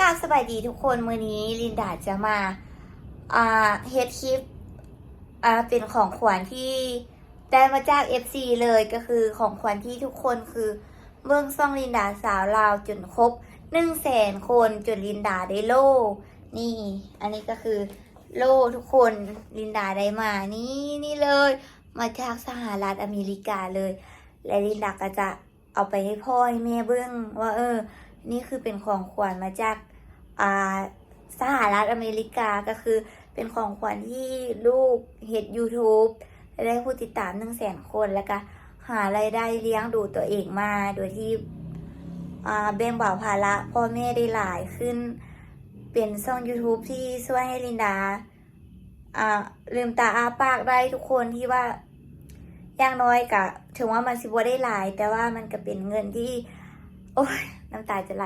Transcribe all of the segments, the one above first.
กราบสบายดีทุกคนมือนี้ลินดาจะมาเฮดคลิปเป็นของขวัญที่ได้มาจาก FC เลยก็คือของขวัญที่ทุกคนคือเบื้องซ่องลินดาสาวลาวจนครบหนึ่งแสนคนจนลินดาได้โล่ นี่ อันนี้ก็คือโล่ทุกคนลินดาได้มานี่นี่เลย มาจากสหรัฐอเมริกาเลย และลินดาก็จะเอาไปให้พ่อให้แม่เบื้องว่าเออ นี่คือเป็นของขวัญมาจาก สหรัฐอเมริกาก็คือเป็นของขวัญที่ลูกเฮ็ด YouTube ได้ผู้ติดตามหนึ่งแสนคนแล้วก็หารายได้เลี้ยงดูตัวเองมา โดยที่อ่าแบ่งเบาภาระพ่อแม่ได้หลายขึ้น เป็นช่อง YouTube ที่ช่วยให้ลินดาอ่าลืมตาอาปากได้ทุกคนที่ว่าอย่างน้อยกะถึงว่ามันสิบวได้หลาย แต่ว่ามันก็เป็นเงินที่ โอ้ยน้ำตาจะไหล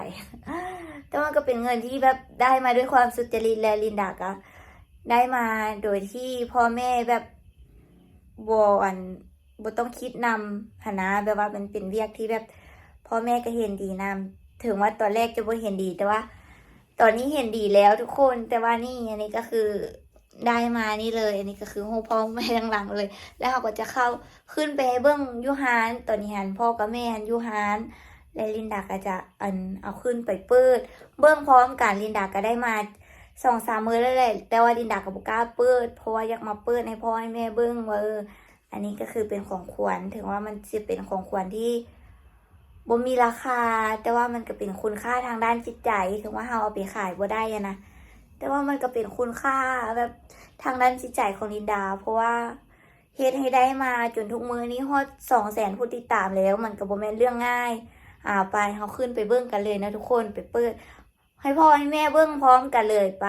แต่ว่าก็เป็นเงินที่แบบได้มาด้วยความสุจริตและลินดาก็ได้มาโดยที่พ่อแม่แบบบอนบต้องคิดนำหนะแบบว่ามันเป็นเวียกที่แบบพ่อแม่ก็เห็นดีนำถึงว่าตอนแรกจะบ่เห็นดีแต่ว่า ตอนนี้เห็นดีแล้วทุกคนแต่ว่านี่อันนี้ก็คือได้มานี่เลย อันนี้ก็คือหูพ่อแม่ทั้งหลังเลย แล้วเขาก็จะเข้าขึ้นไปให้เบิ้องยูฮานตอนนี้หันพ่อกับแม่หันยูฮาน และลินดาก็จะอันเอาขึ้นไปเปิด เบื้องพร้อมกันลินดาก็ได้มาสองสามมือแล้วแหละแต่ว่าลินดาก็บอกล้าเปิดเพราะว่าอยากมาเปิดให้พ่อให้แม่เบิ้งว่าเอออันนี้ก็คือเป็นของขวัญถึงว่ามันจะเป็นของขวัญที่บ่มีราคา แต่ว่ามันก็เป็นคุณค่าทางด้านจิตใจ ถึงว่าเราเอาไปขายบ่ได้นะแต่ว่ามันก็เป็นคุณค่าแบบทางด้านจิตใจของลินดา เพราะว่าเฮ็ดให้ได้มาจนทุกมือนี้ฮอดสองแสนผู้ติดตามแล้ว มันก็บ่แม่นเรื่องง่าย อ่าไปเขาขึ้นไปเบิ้งกันเลยนะทุกคนไปเปิด ให้พ่อให้แม่เบิ้งพร้อมกันเลยไป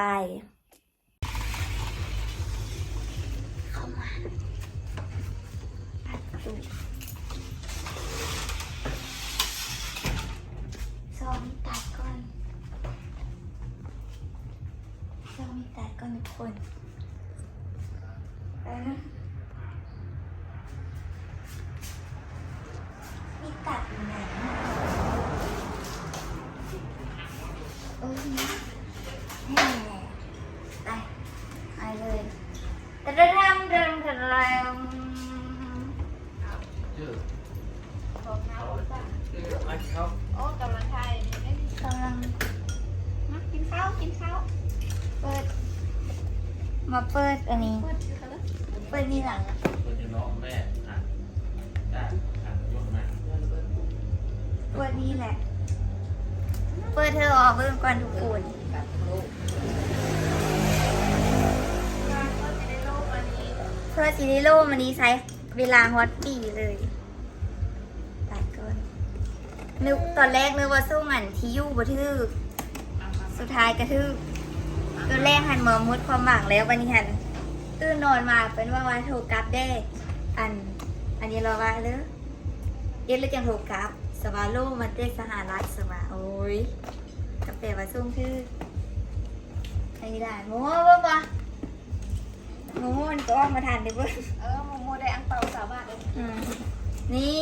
เข้ามาประตูซ้อมตัดก่อนซ้อมตัดก่อนทุกคนเออมีตัดอยู่ไหน โอ้ยแหม่ไปไปเลยตะระรำเดินตะระร ชื่อ ของเขาจ้ะอันเขาโอ้กำลังไทยกำลังมากินข้าวกินข้าวเปิด มาเปิดอันนี้ เปิดดูกันเลยเปิดนี่หลังอะคนจะน้องแม่อ่านได้อ่านยกมาเปิดนี่แหละ เปิดเธอออกเบิ่งก่อนทุกคนกับลูกงานก็จะได้โลกอันนี้เพื่อซีรีโลมันนี้ใช้เวลาฮอตปีเลย นึกตอนแรกนึกว่าสู้งันที่ยู่บ่ทือเอามาสุดท้ายกระทืบตัวแรกหันมามุดความหวังแล้ววันนี้หันตื่นนอนมาเป็นว่าว่าโทรกลับได้ อัน อันนี้เราว่าเลยเย็นเลยจังโทรกลับสวาโลมาเต้สหรัฐสวาโอ้ยกาแฟมาส่งคือใครได้โม้เบิ่งบ่โม้มันก็ออกมาทานได้เบิ่งเออโมโมได้อังเปาสาวบ้านเลยอืมนี่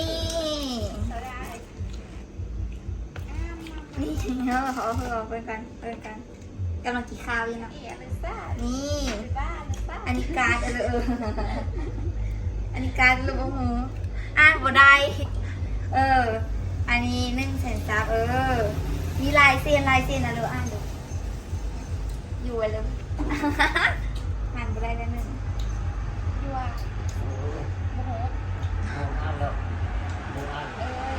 เขาได้อ้ามมา นี่เนาะขอเพื่อเพื่อนกันเพื่อนกันกำลังกินข้าวอยู่เนาะเอียลิซ่านี่ลิซ่าลิซ่าอันนี้การ์ดเออเอออันนี้การ์ดลูกโอ้โหอ่านบ่ได้เออ อันนี้หนึ่งแสนซับเออ มีลายเส้นลายเส้นนะเร็วอ่านดูอยู่เลยอ่านบ่ได้แล้วหนึ่ง ยัวโมโห โมอ่านแล้วโมอ่าน เอ้ย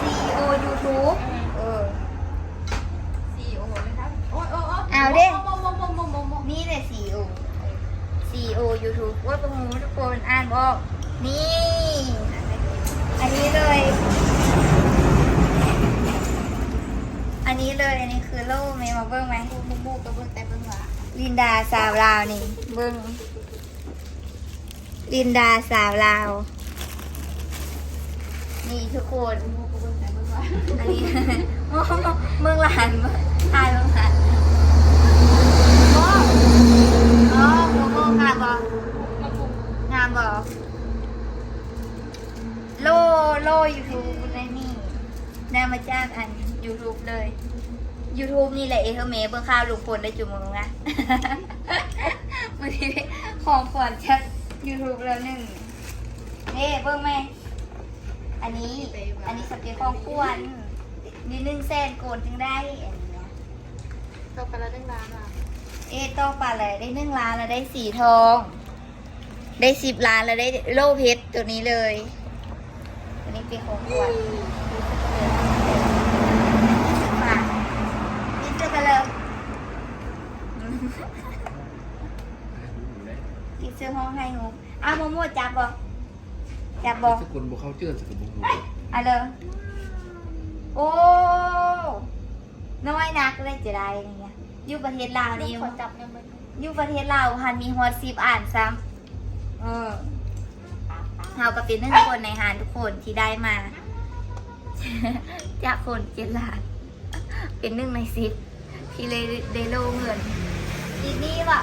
CEO YouTube เออ ซีโอเลยครับโอ้ยโอ้ยโอ้ย เอาดิ โมโมโมโมโมโม นี่เลย CEO CEO YouTube ว่าประมูทุกคนอ่านบอก นี่ อันนี้เลย อันนี้เลย อันนี้คือโล่เมมาเบิ้งไหม โมโมกับเบิ้งแต่เบิ้งว่า ลิน ดาสาวลาวนี่เบิ้งลินดาสาวลาว นี่ทุกคน อันนี้ เมืองหลานทายเมืองหลานโอ้โอ้โมโมงามบอกงามบอโลโลยูทูบในนี่ได้มาจากอันยูทูบเลย YouTube นี่แหละเอเธอเมเบิ่งข้าวลุงพลได้จุ่มมึงนะวันนี้ของขวัญจาก YouTube แล้วหนึ่งเฮ้เบิ่งไหมอันนี้อันนี้สเปรย์ของขวัญนี่หนึ่งแสนโกนจึงได้อันเนี้ยตกไปแล้วหนึ่งล้านอะเอะต่อไปเลยได้หนึ่งล้านแล้วได้สีทอง ได้สิบล้านแล้วได้โล่เพชรตัวนี้เลยตัวนี้เป็นของขวัญมานี่เจอกันเลย อีกซื้อห้องให้งูอ้าวโมโมจับบอกจับบอกสกุลบุเข้าเจื้อนสกุลบุกอะเลยโอ้น้อยนักเลยจะได้นี่ไงอยู่ประเทศลาวนี่ขอจับเนี่ยมันอยู่ประเทศลาวหันมีฮอตซิปอ่านซ้ำเออเฮาก็เป็นหนึ่งคนในหานทุกคนที่ได้มาจากคนเจ็ดล้านเป็นหนึ่งในสิบที่เลยได้โลเงินอีนี่ว่ะ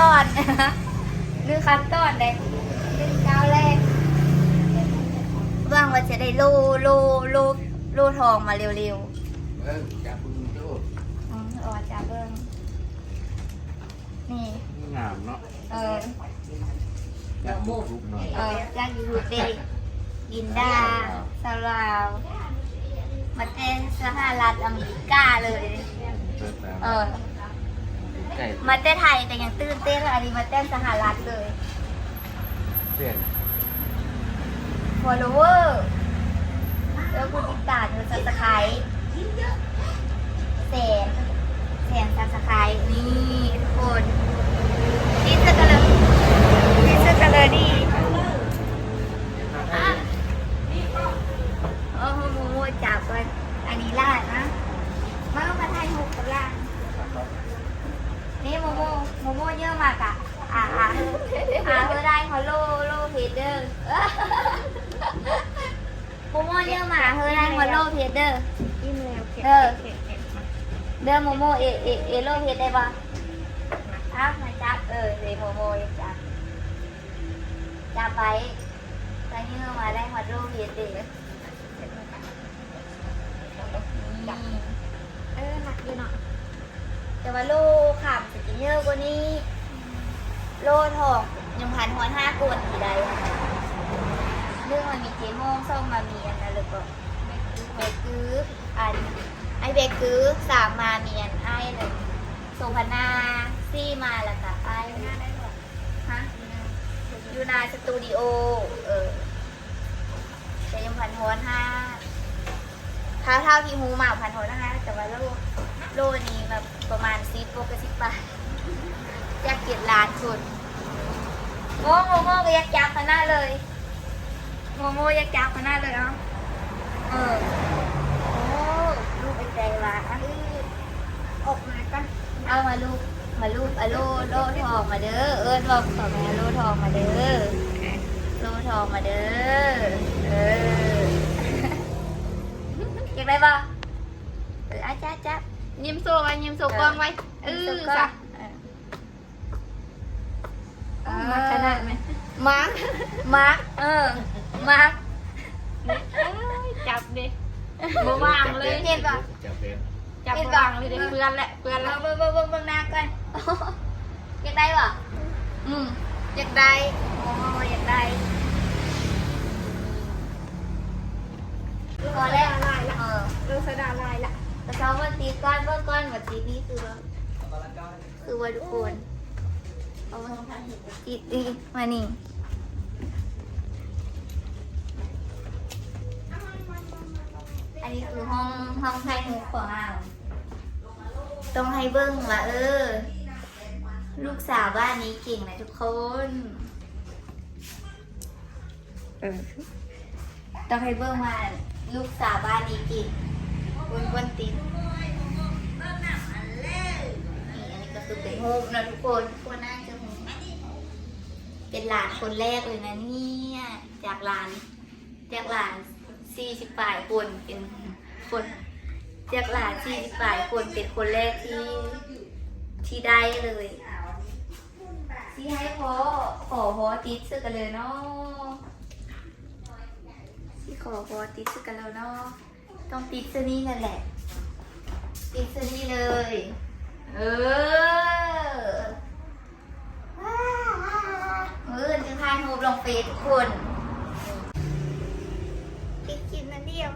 ตอนหนึ่งขั้นตอนเลยหนึ่งก้าวแรกหวังว่าจะได้โลโลโลโลทองมาเร็วเออจับคุณโจ้ๆอืมเอามาจับเบิ่งนี่ งามเนาะเออ จับมุกหน่อย เออจากยูทูบเดย์กินดาสลาว มาเต้นสหรัฐอเมริกาเลยเปิดตาเออ ไก่มาเต้นไทยแต่ยังตื่นเต้นเลยอันนี้มาเต้นสหรัฐเลยเสียน follower แล้วคุณติดตามอยู่ซับสไครต์แสนแสนซับสไครต์นี่ทุกคนนี่สกันเลยนี่สกันเลยดีอะโอ้โหโมโมจับกันอันนี้ล่าดนะมาเอามาถ่ายรูปกับล่าด นี่โมโมโมโมเยอะมากอะอะอะอะเธอได้เขาโลโลเพเดอร์โมโมเยอะมากเธอได้เขาโลเพเดอร์อิ่มแล้วเออเดิมโมโมเอเอเอโลเพดได้ปะอ้าวมาจับเออเดโมโมยังจับจับไปตอนนี้เรามาได้ฮอตโลเพดเดย์เออหนักอยู่เนาะแต่ว่าโล ว่านี้โลทองยังพันหัวห้าโกนทีใดเรื่องมันมีเจโมงส้มมามีอันนั้นหรือเปล่าเบคืออันไอเบคือสามมาเมียนไอเลยโซพนาซี่มาแล้วค่ะไอหน้าได้หรอฮะยูนาสตูดิโอเออแต่ยังพันหัวห้าเท่าเท่าที่ฮูมาพันหัวห้าแต่ว่าโลโลนี้แบบประมาณซีโปกสิบบาท อยากเก็บล้านคนโมโมโมก็อยากจับขนาดเลยโมโมอยากจับขนาดเลยเนาะเออโอ้ลูกเป็นใจว่ะอะออกมากันเอามาลูกมาลูกเอาโลโลทองมาเด้อเอิญบอกขอแม่โลทองมาเด้อโลทองมาเด้อเอออยากได้ป่ะเอออาจ้าจ้ายิ้มโซ่ไว้ยิ้มโซ่กล้องไว้เออก็จ้ะมาขนาดไห มมาร์คมาร์คเออ มาร์คจับดิบ่วางเลยเห็นป่ะจับเป็นจับบ่วางเลยเด็กเพื่อนแหละเพื่อนเราแล้วเบิ่งเบิ่งเบิ่งเบิ่งหน้ากันอยากได้ป่ะอืมอยากได้โอ้อยากได้ก่อนแรกเออเออสดาลายละแต่เขาว่าตีก้อนเบิ่งก้อนแบบตีนี้คือว่าคือว่าทุกคน เอามาตีตีมานี่อันนี้คือห้องห้องไทยหูของอ่างต้องให้เบิ้งว่าเออ ลูกสาวบ้านนี้เก่งนะทุกคนเออต้องให้เบิ่งมาลูกสาวบ้านนี้กินบนบนติดนี่อันนี้ก็คือเป็นโฮมนะทุกคนทุกคนน่าจะโฮม เป็นหลานคนแรกเลยนะเนี่ยจากหลาน จากหลานสี่สิบปลายคนเป็นคน จากหลานสี่สิบปลายคนเป็นคนแรกที่ที่ได้เลยที่ให้พอขอพอติดซื้อกันเลยเนาะที่ขอพอติดซื้อกันแล้วเนาะต้องติดซื้อนี่นั่นแหละติดซื้อนี่เลย เออว้าวเออจะทายโฮม ลงเฟซทุกคนกินกินนั่นเดียว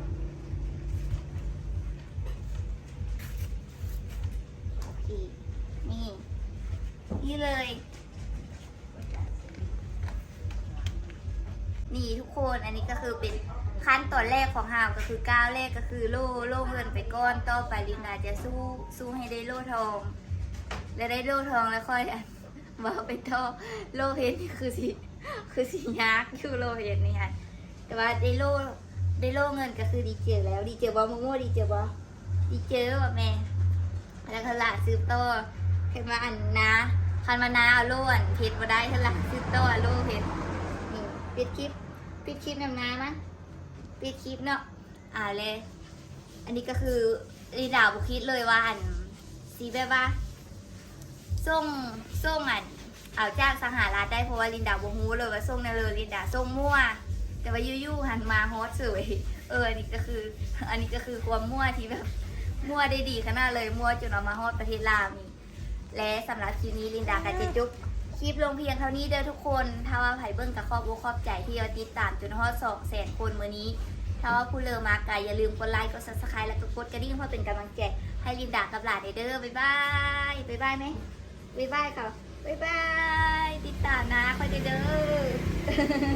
นี่นี่ นี่เลย นี่ทุกคนอันนี้ก็คือเป็นขั้นตอนแรกของฮาวก็คือก้าวแรกก็คือโล่โล่เงินไปก้อนต่อไปลินดาจะสู้สู้ให้ได้โล่ทอง แล้วได้โล่ทองแล้วค่อยอันมาเป็นท่อโล่เพชรนี่คือสี คือสียักอยู่โลเพชรนี่ค่ะแต่ว่าได้โลได้โลเงินก็คือดีเจอแล้วดีเจอบอมโม่ดีเจอบอดีเจอว่าแม่แล้วก็หลาซื้อโต้เห็นว่าอันนะคันมานาเอาโล่อันเพชรมาได้ถ้าหลานซื้อโต้เอาโล่เพชรนี่ปิดคลิปปิดคลิปนำนานะปิดคลิปเนาะอ่าเลยอันนี้ก็คือรีดาวบุคิดเลยว่าอันสีแบบว่าส่งส่งอัน เอาจ้างสหรัฐได้เพราะว่าลินดาบฮูเลยว่าส่งนั่นเลยลินดาส่งมั่ว แต่ว่ายู่ๆหันมาฮอตสวยเอออันนี้ก็คือ อันนี้ก็คือความมั่วที่แบบมั่วได้ดีขนาดเลยมั่วจนเอามาฮอตประเทศลาวนี่และสำหรับคลิปนี้ลินดากับเจจุ๊บคลิปลงเพียงเท่านี้เด้อทุกคน ถ้าว่าไผ่เบิ้งกับครอบอกครอบใจที่เราติดตามจนฮอตสองแสนคนมื้อนี้ ถ้าว่าผู้เลอมากายอย่าลืมกดไลค์กดซับสไครต์แล้วก็กดกระดิ่งเพื่อเป็นกำลังใจให้ลินดากับหลานเด้อบ๊ายบายบ๊ายบายไหมบ๊ายบายค่ะ บ๊ายบาย ติดตามนะคอยเด้อ